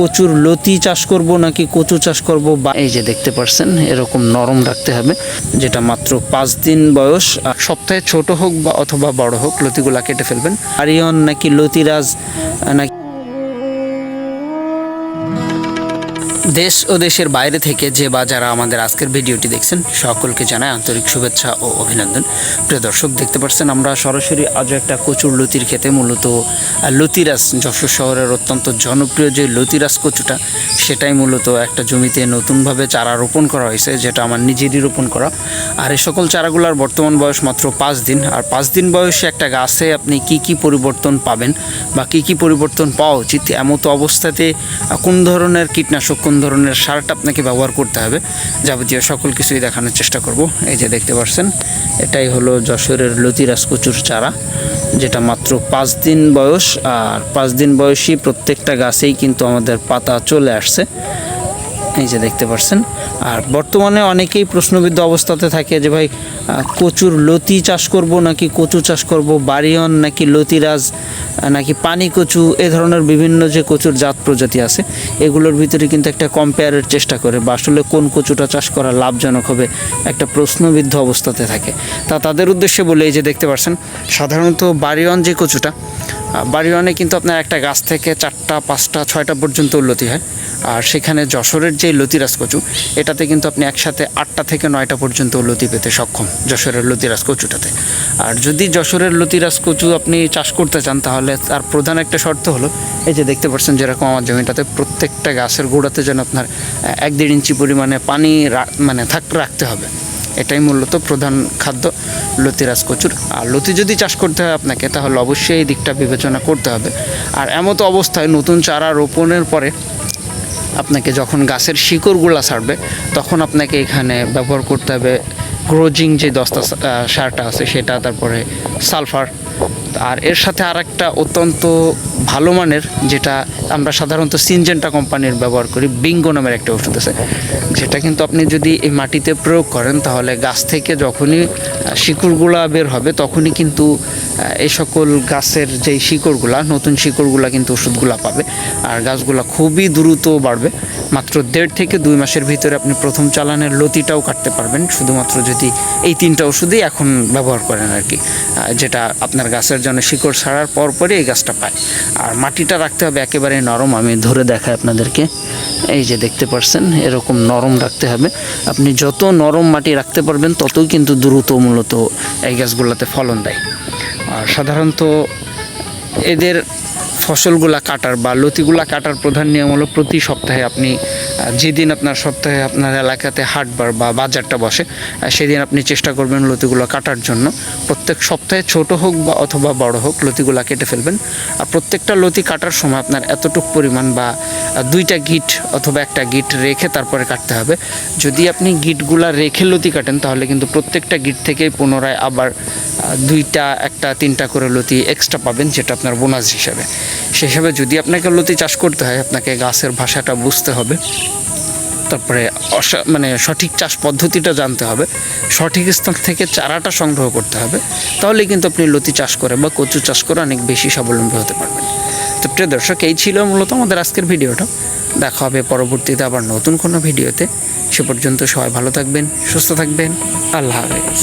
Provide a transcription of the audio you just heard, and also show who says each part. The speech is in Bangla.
Speaker 1: কচুর লতি চাষ করব নাকি কচু চাষ করব? বা এই যে দেখতে পারছেন, এরকম নরম রাখতে হবে, যেটা মাত্র পাঁচ দিন বয়স। সপ্তাহে ছোট হোক বা অথবা বড় হোক, লতিগুলা কেটে ফেলবেন। আরিয়ন নাকি লতিরাজ নাকি দেশ ও দেশের বাইরে থেকে যে বা যারা আমাদের আজকের ভিডিওটি দেখছেন সকলকে জানায় আন্তরিক শুভেচ্ছা ও অভিনন্দন। প্রিয় দর্শক দেখতে পাচ্ছেন আমরা সরাসরি আজও একটা কচুর লতির খেতে মূলত আহ, লতিরাজ যশোর শহরের অত্যন্ত জনপ্রিয় যে লতিরাজ কচুটা সেটাই মূলত একটা জমিতে নতুনভাবে চারা রোপণ করা হয়েছে যেটা আমার নিজেরই রোপণ করা। আর এই সকল চারাগুলোর বর্তমান বয়স মাত্র পাঁচ দিন। আর পাঁচ দিন বয়সে একটা গাছে আপনি কি কি পরিবর্তন পাবেন বা কি কি পরিবর্তন পাওয়া উচিত এমতো অবস্থাতে কোন ধরনের কীটনাশক কোন ধরনের সারটা আপনাকে ব্যবহার করতে হবে যাবতীয় সকল কিছুই দেখানোর চেষ্টা করব। এই যে দেখতে পাচ্ছেন, এটাই হলো যশোরের লতিরাজ কচুর চারা, যেটা মাত্র পাঁচ দিন বয়স, আর পাঁচ দিন বয়সী প্রত্যেকটা গাছেই কিন্তু আমাদের পাতা চলে আসছে। এই যে দেখতে পাচ্ছেন, আর বর্তমানে অনেকেই প্রশ্নবিদ্ধ অবস্থাতে থাকে যে ভাই কচুর লতি চাষ করব নাকি কচু চাষ করব, বাড়িয়ন নাকি লতিরাজ নাকি পানি কচু, এ ধরনের বিভিন্ন যে কচুর জাত প্রজাতি আছে, এগুলোর ভিতরে কিন্তু একটা কম্পেয়ারের চেষ্টা করে বা আসলে কোন কচুটা চাষ করা লাভজনক হবে একটা প্রশ্নবিদ্ধ অবস্থাতে থাকে। তা তাদের উদ্দেশ্যে বলে, এই যে দেখতে পাচ্ছেন, সাধারণত বাড়িয়ন যে কচুটা বাড়িওয়ানে কিন্তু আপনার একটা গাছ থেকে চারটা, পাঁচটা, ছয়টা পর্যন্ত লতি হয়। আর সেখানে যশোরের যে লতিরাজ কচু, এটাতে কিন্তু আপনি একসাথে আটটা থেকে নয়টা পর্যন্ত লতি পেতে সক্ষম, যশোরের লতিরাজ কচুটাতে। আর যদি যশোরের লতিরাজ কচু আপনি চাষ করতে চান, তাহলে তার প্রধান একটা শর্ত হলো, এই যে দেখতে পাচ্ছেন যেরকম আমার জমিটাতে প্রত্যেকটা গাছের গোড়াতে যেন আপনার এক দেড় ইঞ্চি পরিমাণে পানি মানে থাক, রাখতে হবে। এটাই মূলত প্রধান খাদ্য লতিরাজ কচুর। আর লতি যদি চাষ করতে হয় আপনাকে, তাহলে অবশ্যই এই দিকটা বিবেচনা করতে হবে। আর এমতো অবস্থায় নতুন চারা রোপণের পরে আপনাকে যখন গাছের শিকড়গুলা ছাড়বে, তখন আপনাকে এখানে ব্যবহার করতে হবে গ্রোজিং যে দস্তা সারটা আছে সেটা, তারপরে সালফার আর এর সাথে আর একটা অত্যন্ত ভালো মানের যেটা আমরা সাধারণত সিনজেন্টা কোম্পানির ব্যবহার করি বিঙ্গো নামের একটা ওষুধ আছে। যেটা কিন্তু আপনি যদি এই মাটিতে প্রয়োগ করেন, তাহলে গাছ থেকে যখনই শিকড়গুলা বের হবে, তখনই কিন্তু এই সকল গাছের যেই শিকড়গুলা, নতুন শিকড়গুলা কিন্তু ওষুধগুলা পাবে। আর গাছগুলা খুবই দ্রুত বাড়বে। মাত্র দেড় থেকে দুই মাসের ভিতরে আপনি প্রথম চালানের লতিটাও কাটতে পারবেন। শুধুমাত্র যদি এই তিনটা ওষুধই এখন ব্যবহার করেন আর কি যেটা আপনার গাছের জন্য শিকড় ছাড়ার পর পরই এই গাছটা পায়। আর মাটিটা রাখতে হবে একেবারে নরম, আমি ধরে দেখাই আপনাদেরকে। এই যে দেখতে পারছেন, এরকম নরম রাখতে হবে। আপনি যত নরম মাটি রাখতে পারবেন, ততই কিন্তু দ্রুত মূলত এই গাছগুলোতে ফলন দেয়। আর সাধারণত এদের ফসলগুলা কাটার বা লতিগুলা কাটার প্রধান নিয়ম হলো প্রতি সপ্তাহে আপনি যেদিন আপনার সপ্তাহে আপনার এলাকাতে হাটবার বা বাজারটা বসে সেদিন আপনি চেষ্টা করবেন লতিগুলো কাটার জন্য। প্রত্যেক সপ্তাহে ছোট হোক বা অথবা বড় হোক, লতিগুলো কেটে ফেলবেন। আর প্রত্যেকটা লতি কাটার সময় আপনার এতটুক পরিমাণ বা দুইটা গিট অথবা একটা গিট রেখে তারপরে কাটতে হবে। যদি আপনি গিটগুলা রেখে লতি কাটেন, তাহলে কিন্তু প্রত্যেকটা গিট থেকেই পুনরায় আবার দুইটা, একটা, তিনটা করে লতি এক্সট্রা পাবেন, যেটা আপনার বোনাস হিসাবে। সেই হিসাবে যদি আপনাকে লতি চাষ করতে হয়, আপনাকে গাছের ভাষাটা বুঝতে হবে। তারপরে মানে সঠিক চাষ পদ্ধতিটা জানতে হবে। সঠিক স্থান থেকে চারাটা সংগ্রহ করতে হবে। তাহলে কিন্তু আপনি লতি চাষ করে বা কচু চাষ করে অনেক বেশি স্বাবলম্বী হতে পারবেন। তো প্রিয় দর্শক, এই ছিল মূলত আমাদের আজকের ভিডিওটা। দেখা হবে পরবর্তীতে আবার নতুন কোনো ভিডিওতে। সে পর্যন্ত সবাই ভালো থাকবেন, সুস্থ থাকবেন। আল্লাহ হাফেজ।